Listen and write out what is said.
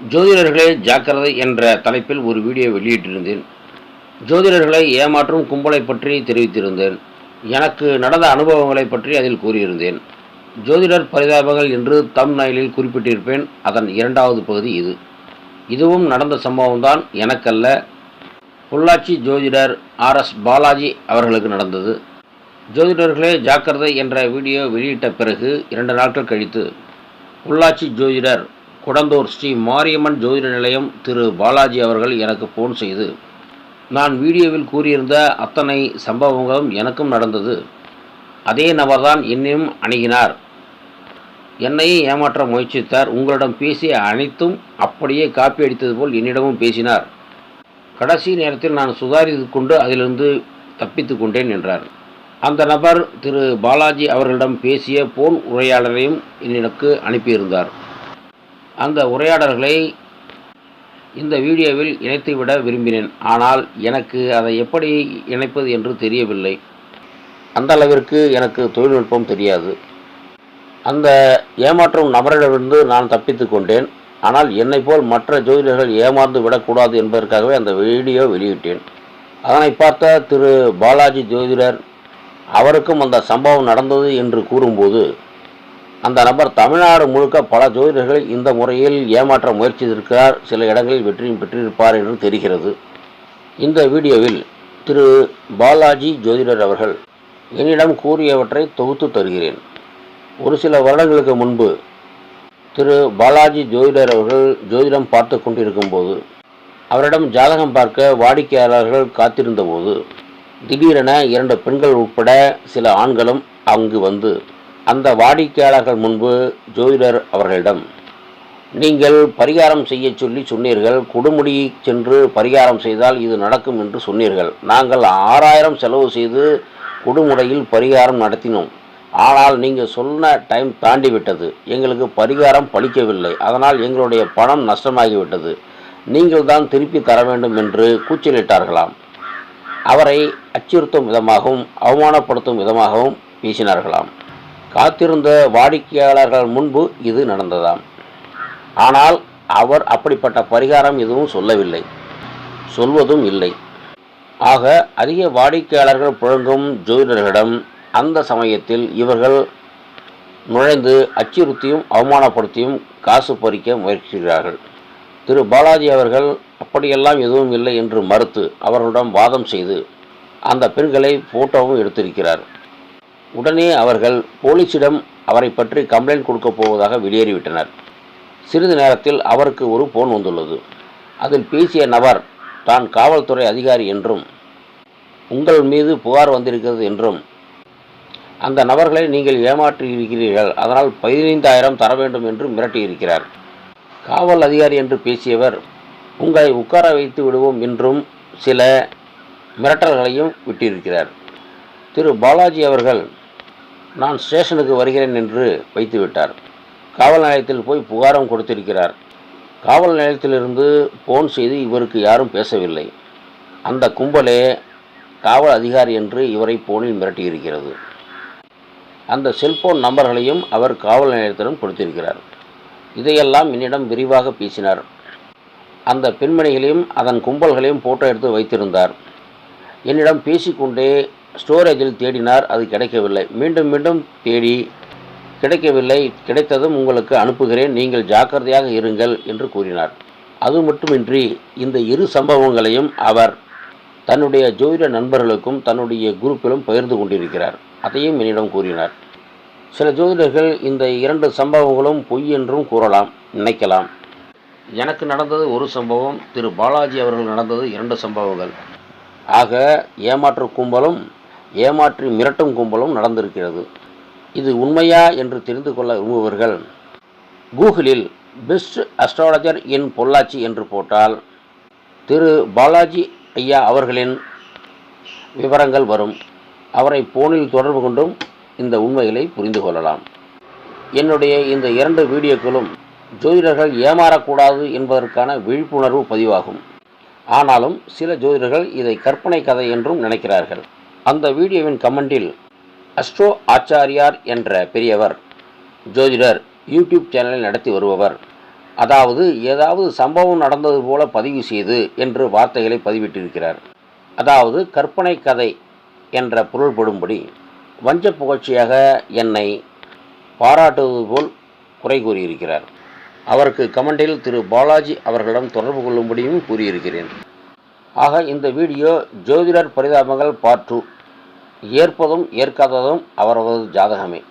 ஜோதிடர்களே ஜாக்கிரதை என்ற தலைப்பில் ஒரு வீடியோ வெளியிட்டிருந்தேன். ஜோதிடர்களை ஏமாற்றும் கும்பலை பற்றி தெரிவித்திருந்தேன். எனக்கு நடந்த அனுபவங்களை பற்றி அதில் கூறியிருந்தேன். ஜோதிடர் பரிதாபங்கள் என்று தம் நயலில் குறிப்பிட்டிருப்பேன். அதன் இரண்டாவது பகுதி இது. இதுவும் நடந்த சம்பவம்தான் எனக்கல்ல. பொள்ளாச்சி ஜோதிடர் ஆர். எஸ். பாலாஜி அவர்களுக்கு நடந்தது. ஜோதிடர்களே ஜாக்கிரதை என்ற வீடியோ வெளியிட்ட பிறகு இரண்டு நாட்கள் கழித்து பொள்ளாச்சி ஜோதிடர் குடந்தூர் ஸ்ரீ மாரியம்மன் ஜோதிட நிலையம் திரு பாலாஜி அவர்கள் எனக்கு ஃபோன் செய்து நான் வீடியோவில் கூறியிருந்த அத்தனை சம்பவங்களும் எனக்கும் நடந்தது. அதே நபர்தான் என்னையும் அணுகினார். என்னையும் ஏமாற்ற முயற்சித்தார். உங்களிடம் பேசிய அனைத்தும் அப்படியே காப்பி அடித்தது போல் என்னிடமும் பேசினார். கடைசி நேரத்தில் நான் சுதாரித்து கொண்டு அதிலிருந்து தப்பித்து கொண்டேன் என்றார். அந்த நபர் திரு பாலாஜி அவர்களிடம் பேசிய போன் உரையாடலையும் எனக்கு அனுப்பியிருந்தார். அந்த உரையாடல்களை இந்த வீடியோவில் இணைத்துவிட விரும்பினேன். ஆனால் எனக்கு அதை எப்படி இணைப்பது என்று தெரியவில்லை. அந்த அளவிற்கு எனக்கு தொழில்நுட்பம் தெரியாது. அந்த ஏமாற்றும் நபரிடமிருந்து நான் தப்பித்து கொண்டேன். ஆனால் என்னை போல் மற்ற ஜோதிடர்கள் ஏமாந்து விடக்கூடாது என்பதற்காகவே அந்த வீடியோ வெளியிட்டேன். அதனை பார்த்த திரு. பாலாஜி ஜோதிடர் அவருக்கும் அந்த சம்பவம் நடந்தது என்று கூறும்போது அந்த நபர் தமிழ்நாடு முழுக்க பல ஜோதிடர்கள் இந்த முறையில் ஏமாற்ற முயற்சித்திருக்கிறார். சில இடங்களில் வெற்றியும் பெற்றிருப்பார் என்று தெரிகிறது. இந்த வீடியோவில் திரு. பாலாஜி ஜோதிடர் அவர்கள் என்னிடம் கூறியவற்றை தொகுத்து தருகிறேன். ஒரு சில வருடங்களுக்கு முன்பு திரு. பாலாஜி ஜோதிடர் அவர்கள் ஜோதிடம் பார்த்து கொண்டிருக்கும்போது அவரிடம் ஜாதகம் பார்க்க வாடிக்கையாளர்கள் காத்திருந்தபோது திடீரென இரண்டு பெண்கள் உட்பட சில ஆண்களும் அங்கு வந்து அந்த வாடிக்கையாளர்கள் முன்பு ஜோதிடர் அவர்களிடம் நீங்கள் பரிகாரம் செய்ய சொல்லி சொன்னீர்கள் கொடுமுடி சென்று பரிகாரம் செய்தால் இது நடக்கும் என்று சொன்னீர்கள். நாங்கள் ஆறாயிரம் செலவு செய்து கொடுமுடையில் பரிகாரம் நடத்தினோம். ஆனால் நீங்கள் சொன்ன டைம் தாண்டி விட்டது எங்களுக்கு பரிகாரம் பலிக்கவில்லை அதனால் எங்களுடைய பணம் நஷ்டமாகிவிட்டது. நீங்கள் தான் திருப்பி தர வேண்டும் என்று கூச்சலிட்டார்களாம். அவரை அச்சுறுத்தும் விதமாகவும் அவமானப்படுத்தும் விதமாகவும் பேசினார்களாம் காத்திருந்த வாடிக்கையாளர்கள் முன்பு இது நடந்ததாம். ஆனால் அவர் அப்படிப்பட்ட பரிகாரம் எதுவும் சொல்லவில்லை. சொல்வதும் இல்லை. ஆக அதிக வாடிக்கையாளர்கள் புழங்கும் ஜோதிடர்களிடம் அந்த சமயத்தில் இவர்கள் நுழைந்து அச்சுறுத்தியும் அவமானப்படுத்தியும் காசு பறிக்க முயற்சிக்கிறார்கள். திரு பாலாஜி அவர்கள் அப்படியெல்லாம் எதுவும் இல்லை என்று மறுத்து அவர்களிடம் வாதம் செய்து அந்த பெண்களை ஃபோட்டோவும் எடுத்திருக்கிறார். உடனே அவர்கள் போலீசிடம் அவரை பற்றி கம்ப்ளைண்ட் கொடுக்க போவதாக வெளியேறிவிட்டனர். சிறிது நேரத்தில் அவருக்கு ஒரு போன் வந்துள்ளது. அதில் பேசிய நபர் தான் காவல்துறை அதிகாரி என்றும் உங்கள் மீது புகார் வந்திருக்கிறது என்றும் அந்த நபர்களை நீங்கள் ஏமாற்றி இருக்கிறீர்கள் அதனால் பதினைந்தாயிரம் தர வேண்டும் என்று மிரட்டியிருக்கிறார். காவல் அதிகாரி என்று பேசியவர் உங்களை உட்கார வைத்து விடுவோம் என்றும் சில மிரட்டல்களையும் விட்டிருக்கிறார். திரு. பாலாஜி அவர்கள் நான் ஸ்டேஷனுக்கு வருகிறேன் என்று வைத்துவிட்டார். காவல் நிலையத்தில் போய் புகாரம் கொடுத்திருக்கிறார். காவல் நிலையத்திலிருந்து ஃபோன் செய்து இவருக்கு யாரும் பேசவில்லை. அந்த கும்பலே காவல் அதிகாரி என்று இவரை போனில் மிரட்டியிருக்கிறது. அந்த செல்போன் நம்பர்களையும் அவர் காவல் நிலையத்திடம் கொடுத்திருக்கிறார். இதையெல்லாம் என்னிடம் விரிவாக பேசினார். அந்த பெண்மணிகளையும் அதன் கும்பல்களையும் ஃபோட்டோ எடுத்து வைத்திருந்தார். என்னிடம் பேசிக்கொண்டே ஸ்டோரேஜில் தேடினார் அது கிடைக்கவில்லை. மீண்டும் மீண்டும் தேடி கிடைக்கவில்லை. கிடைத்ததும் உங்களுக்கு அனுப்புகிறேன். நீங்கள் ஜாக்கிரதையாக இருங்கள் என்று கூறினார். அது மட்டுமின்றி இந்த இரு சம்பவங்களையும் அவர் தன்னுடைய ஜோதிட நண்பர்களுக்கும் தன்னுடைய குரூப்பிலும் பகிர்ந்து கொண்டிருக்கிறார். அதையும் என்னிடம் கூறினார். சில ஜோதிடர்கள் இந்த இரண்டு சம்பவங்களும் பொய் என்றும் கூறலாம் நினைக்கலாம். எனக்கு நடந்தது ஒரு சம்பவம் திரு பாலாஜி அவர்கள் நடந்தது இரண்டு சம்பவங்கள். ஆக ஏமாற்று கும்பலும் ஏமாற்றி மிரட்டும் கும்பலும் நடந்திருக்கிறது. இது உண்மையா என்று தெரிந்து கொள்ள விரும்புபவர்கள் கூகுளில் பெஸ்ட் அஸ்ட்ராலஜர் இன் பொள்ளாச்சி என்று போட்டால் திரு. பாலாஜி ஐயா அவர்களின் விவரங்கள் வரும். அவரை போனில் தொடர்பு கொண்டும் இந்த உண்மைகளை புரிந்து கொள்ளலாம். என்னுடைய இந்த இரண்டு வீடியோக்களும் ஜோதிடர்கள் ஏமாறக்கூடாது என்பதற்கான விழிப்புணர்வு பதிவாகும். ஆனாலும் சில ஜோதிடர்கள் இதை கற்பனை கதை என்றும் நினைக்கிறார்கள். அந்த வீடியோவின் கமெண்டில் அஸ்ட்ரோ ஆச்சாரியார் என்ற பெரியவர் ஜோதிடர் யூடியூப் சேனலை நடத்தி வருபவர். அதாவது ஏதாவது சம்பவம் நடந்தது போல பதிவு செய்து என்று வார்த்தைகளை பதிவிட்டிருக்கிறார். அதாவது கற்பனை கதை என்ற பொருள்படும்படி வஞ்ச புகழ்ச்சியாக என்னை பாராட்டுவது போல் குறை கூறியிருக்கிறார். அவருக்கு கமெண்டில் திரு. பாலாஜி அவர்களிடம் தொடர்பு கொள்ளும்படியும் கூறியிருக்கிறேன். ஆக இந்த வீடியோ ஜோதிடர் பரிதாபங்கள் பார்ட் டூ. ஏற்பதும் ஏற்காததும் அவரது ஜாதகமே.